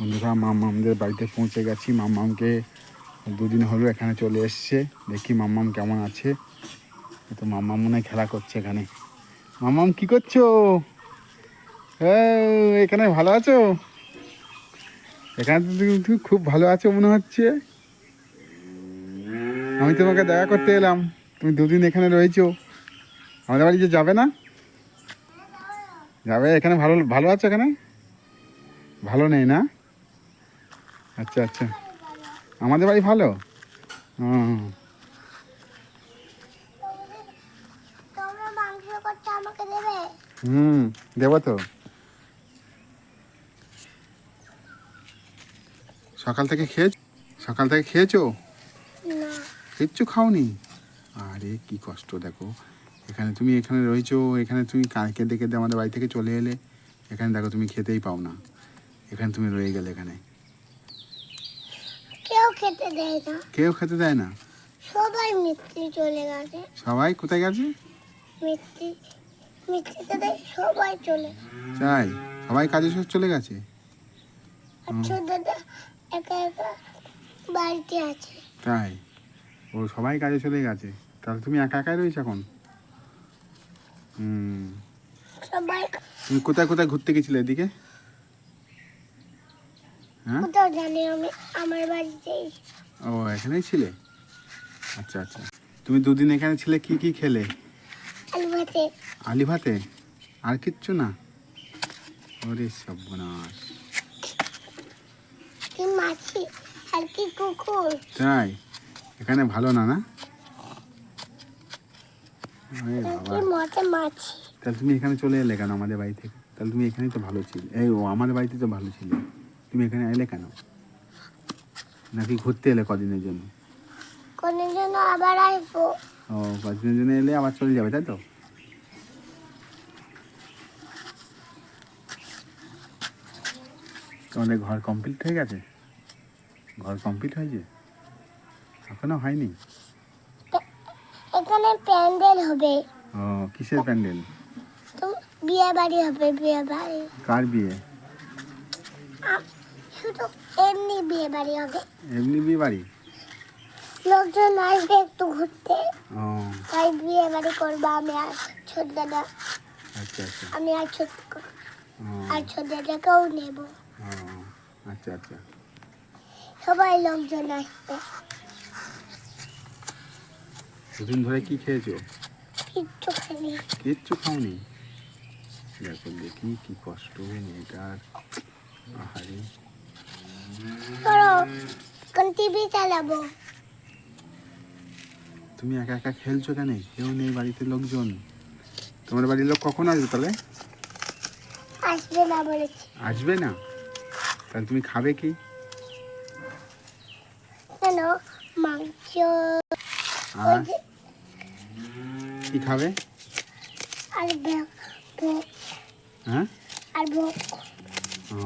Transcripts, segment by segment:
বন্ধুরা মাম্মামদের বাড়িতে পৌঁছে গেছি। মাম্মামকে দুদিন হলো এখানে চলে এসছে। দেখি মাম্মাম কেমন আছে। তো মাম্মাম মনে হয় খেলা করছে এখানে। মাম্মাম কি করছ? এই, এখানে ভালো আছো? এখানে তো তুমি খুব ভালো আছো মনে হচ্ছে। আমি তোমাকে দেখা করতে এলাম। তুমি দুদিন এখানে রয়েছো। আমাদের বাড়ি যে যাবে না? যাবে? এখানে ভালো ভালো আছো এখানে? ভালো নেই না? আচ্ছা আচ্ছা। আমাদের বাড়ি ভালো? হুম। হুম দেবো তো। সকাল থেকে খেয়েছ? সকাল থেকে খেয়েছো? কিচ্ছু খাওনি? আরে কি কষ্ট দেখো। এখানে তুমি এখানে রয়েছো এখানে তুমি কা- কেঁদে কেঁদে আমাদের বাড়ি থেকে চলে এলে। এখানে দেখো তুমি খেতেই পাও না। এখানে তুমি রয়ে গেলে এখানে। কেউ খেতে দেয় না। কেউ খেতে দেয় না? সবাই মিস্ত্রি চলে গেছে। সবাই কোথায় গেছে? মিস্ত্রি মিস্ত্রিতে দেয় সবাই চলে চাই সবাই কাজে সব চলে গেছে? আর ছোটটা একা একা বাড়িতে আছে। তাই? ও সবাই কাজে চলে গেছে। তাহলে তুমি একা একাই রয়েছো এখন? হুম। সবাই তুমি কোথায় কোথায় ঘুরতে গেছিলে এদিকে? কোথাও জানি আমি আমার বাড়িতেই ও এখানেই ছিলে? আচ্ছা আচ্ছা। তুমি দুদিন এখানে ছিলে কি কি খেলে? আলু ভাতে। আলি ভাতে? আর কিচ্ছু না? ওরে সর্বনাশ। কি মাছি আর কি কুকুর। তাই? এখানে ভালো না না? আরে বাবা। কি মতে মাছি। তাহলে তুমি এখানে চলে এলে কেন আমাদের বাড়ি থেকে? তাহলে তুমি এখানেই তো ভালো ছিলে। এই ও আমাদের বাড়িতে তো ভালো ছিলে। তুমি এখানে এলে কেন? নাকি ঘুরতে এলে কদিনের জন্য? কোনের জন্য আবার আসব। ও কদিনের জন্য এলে আবার চলে যাবে তাই তো? তোমাদের ঘর কমপ্লিট হয়ে গেছে? ঘর কমপ্লিট হয়েছে? এখনও হয়নি? এখানে প্যান্ডেল হবে। ও কিসের প্যান্ডেল? তো বিয়ে বাড়ি হবে বিয়ে বাড়ি। কার বিয়ে? শুধু এমনি বিয়ে বাড়ি হবে। এমনি বিয়ে বাড়ি? লোকজন আসবে একটু ঘুরতে। তাই বিয়ে বাড়ি করব আমি আর ছোট দাদা। আচ্ছা আচ্ছা। আমি আর ছোট আর ছোট দাদাকেও নেব। আচ্ছা আচ্ছা। সবাই লোকজন আসবে। দুদিন ধরে কি খেয়েছো? কিচ্ছু খানি কিচ্ছু খাওনি? দেখো দেখি কি কষ্ট মেয়েটার। আহারে। করো কোন টিভি চালাবো? তুমি একা একা খেলছো কেন? কেউ নেই বাড়িতে লোকজন। তোমার বাড়ির লোক কখন আসবে তাহলে? আসবে না বলেছি। আসবে না? তাহলে তুমি খাবে কি? কেন? মাংস। আর? কি খাবে? আর হ্যাঁ? আর ভোগ ও,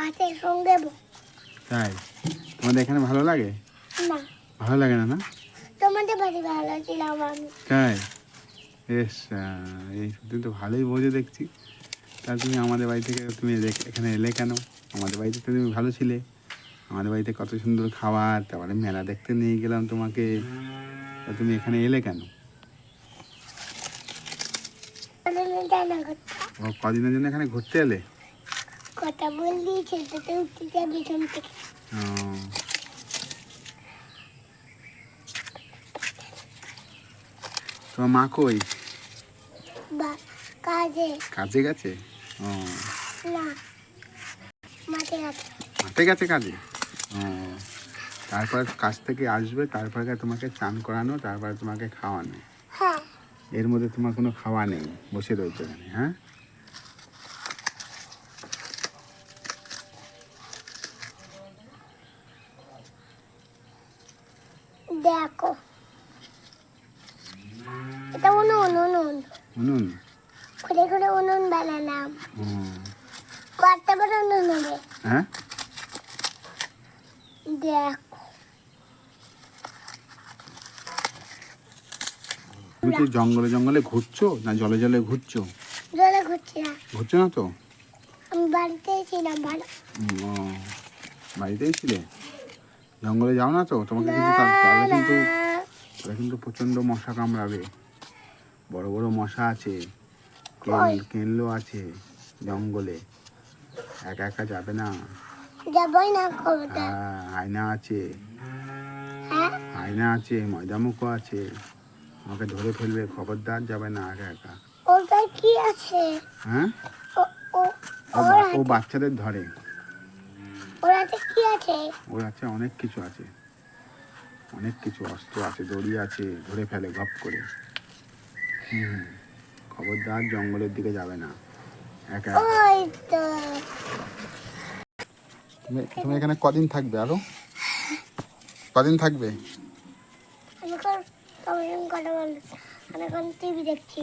ভাতের সঙ্গে তাই? তোমাদের এখানে ভালো লাগে? না। ভালো লাগে না না? তোমাদের বাড়ি ভালো ছিলাম আমি। তাই? বেশ এই তুমি তো ভালোই বোঝে দেখছি। তা তুমি আমাদের বাড়ি থেকে তুমি এখানে এলে কেন? আমাদের বাড়িতে তো তুমি ভালো ছিলে। আমাদের বাড়িতে কত সুন্দর খাবার তারপরে মেলা দেখতে নিয়ে গেলাম তোমাকে। তা তুমি এখানে এলে কেন? কদিনের জন্য এখানে ঘুরতে এলে? কথা বললি ছেলেটাতে উঠতে যাবি এখান থেকে। তোমার মা কই? বা কাজে। কাজে গেছে? ও। না মাঠে গেছে। কাজে? ও। তারপরে কাজ থেকে আসবে তারপরে তোমাকে চান করানো তারপরে তোমাকে খাওয়ানো। হ্যাঁ। এর মধ্যে তোমার কোনো খাওয়া নেই বসে রয়েছে এখানে হ্যাঁ? দেখো। এটা উনুন উনুন। উনুন? ঘুরে ঘুরে উনুন বানালাম। কত বড় উনুন হবে। হ্যাঁ? দেখো। তুমি কি জঙ্গলে জঙ্গলে ঘুরছো না জলে জলে ঘুরছো? জলে ঘুরছি না। ঘুরছো না তো? আমি বাড়িতেই ছিলাম ভালো। বাড়িতেই ছিলে? জঙ্গলে যাও না তো? তোমাকে কিন্তু তাহলে কিন্তু তাহলে কিন্তু প্রচণ্ড মশা কামড়াবে। বড় বড় মশা আছে কেন- কেনলো আছে জঙ্গলে। একা একা যাবে না। যাবই না হ্যাঁ আয়না আছে। হ্যাঁ? আয়না আছে ময়দামুখো আছে। আমাকে ধরে ফেলবে খবরদার যাবে না একা একা। ওটা কি আছে? হ্যাঁ? ও বাচ্চাদের ধরে। আছে। ওর আছে অনেক কিছু আছে। অনেক কিছু অস্ত্র আছে দড়ি আছে ধরে ফেলে গপ করে। হুম খবরদার জঙ্গলের দিকে যাবে না। একা তুমি তুমি এখানে কদিন থাকবে আরও কদিন থাকবে? আমি এখন তোমার সঙ্গে কথা বল আমি এখন টিভি দেখছি।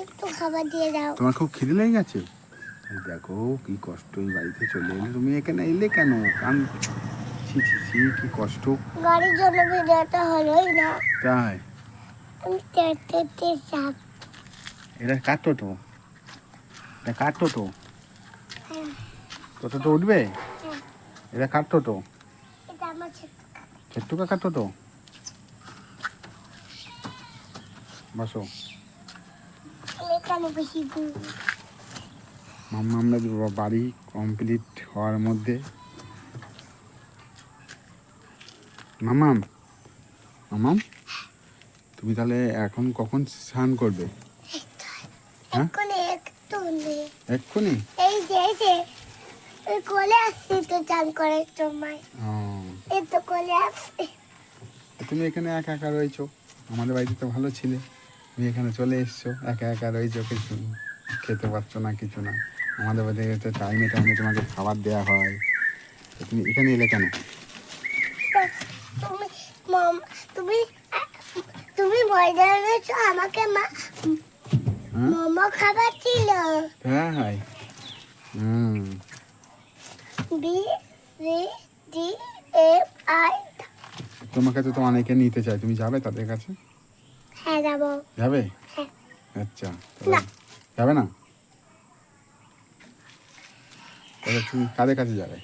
একটু খাবার দিয়ে দাও তোমার খুব খিদে লেগে গেছে? দেখো কি কষ্ট এই বাড়িতে চলে এলে। তুমি এখানে এলে কেন? কান ছি ছি ছি কি কষ্ট? গাড়ির জন্য ভিডিওটা হলোই না। তাই? এটা কার টোটো? এটা কার টোটো? টোটো তো উঠবে? এটা টোটো? এটা আমার ছোট ছোট্টু কাকার বসো। আমি এখানে আমরা বাড়ি কমপ্লিট হওয়ার মধ্যে। মামাম মামাম তুমি তাহলে এখন কখন স্নান করবে? হ্যাঁ? এক্ষুনি একটু নেই এক্ষুনি? এই যে যে কোলে আসছি তো চান করার সময়। এই তো কোলে আসছি। তুমি এখানে একা একা রয়েছো? আমাদের বাড়িতে তো ভালো ছিলে। তুমি এখানে চলে এসছো একা একা রয়েছো কিছু খেতে পারছ না কিছু না। আমাদের বাড়িতে তো টাইমে টাইমে তোমাকে খাবার দেওয়া হয়। তো তুমি এখানে এলে কেন? তুমি মম তুমি তুমি আমাকে মা হ্যাঁ? মোমো খাবার ছিল তাই হুম। B C D F I তোমাকে তো তো অনেকে নিতে চায়। তুমি যাবে তাদের কাছে? হ্যাঁ যাব। যাবে? হ্যাঁ। আচ্ছা না। যাবে না? তাহলে তুমি কাদের কাছে যাবে?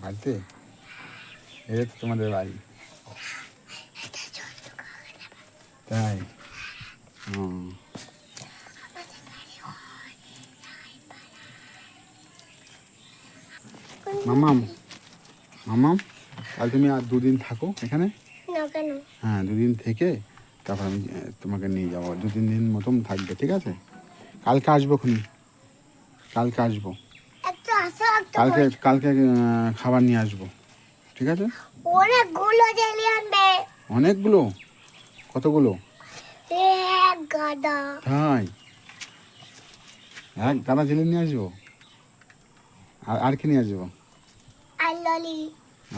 বাড়িতে? এটা তো তোমাদের বাড়ি। তাই? হুম। মামাম মামাম তাহলে তুমি আর দুদিন থাকো এখানে? হ্যাঁ দুদিন থেকে তারপর আমি তোমাকে নিয়ে যাব। দু তিন দিন মতন থাকবে ঠিক আছে? কালকে আসব খুনি। কালকে আসব। কালকে কালকে খাবার নিয়ে আসব। ঠিক আছে? অনেকগুলো জেলি আনবে। অনেকগুলো? কতগুলো? এক গাদা। তাই? এক দাদা ছেলে নিয়ে আসব? আর আর কি নিয়ে আসব? আর ললি।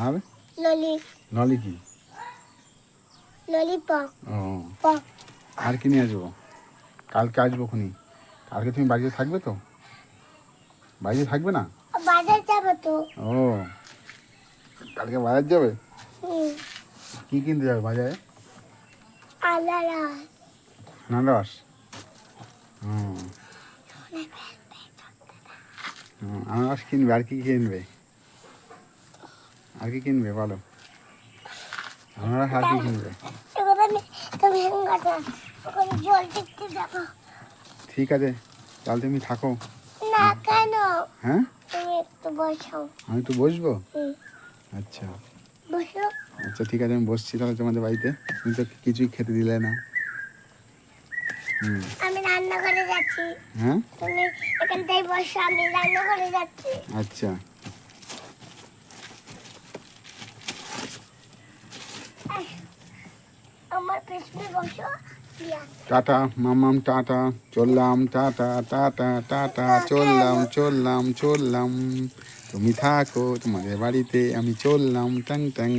আর? ললি। নলি কি? ললিপপ। ও। আর কি নিয়ে আসব? কালকে আসব খুনি। কালকে তুমি বাড়িতে থাকবে তো? বাড়িতে থাকবে না? বাজার যাব তো। ও কালকে বাজার যাবে? কি কিনতে যাবে বাজারে? আনারস। আনারস? হুম, আনারস কিনবে আর কি কিনবে? আর কি কিনবে বলো? আনারস আর কি কিনবে? তুমি জল দেখতে যাব। ঠিক আছে তাহলে তুমি থাকো। না কেন? হ্যাঁ? তুমি একটু বসো আমি তো বসবো? আচ্ছা। বসো। আচ্ছা ঠিক আছে আমি বসছি তাহলে তোমাদের বাড়িতে। তুমি তো কিছুই খেতে দিলে না। আমি রান্না করে যাচ্ছি। হ্যাঁ? তুমি এখানটাই বসো আমি রান্না করে যাচ্ছি। আচ্ছা। আমার পেছনে বসো। টাটা মামাম টাটা, চললাম, টাটা টাটা টাটা, চললাম চললাম চললাম। তুমি থাকো তোমাদের বাড়িতে, আমি চললাম, ট্যাং ট্যাং।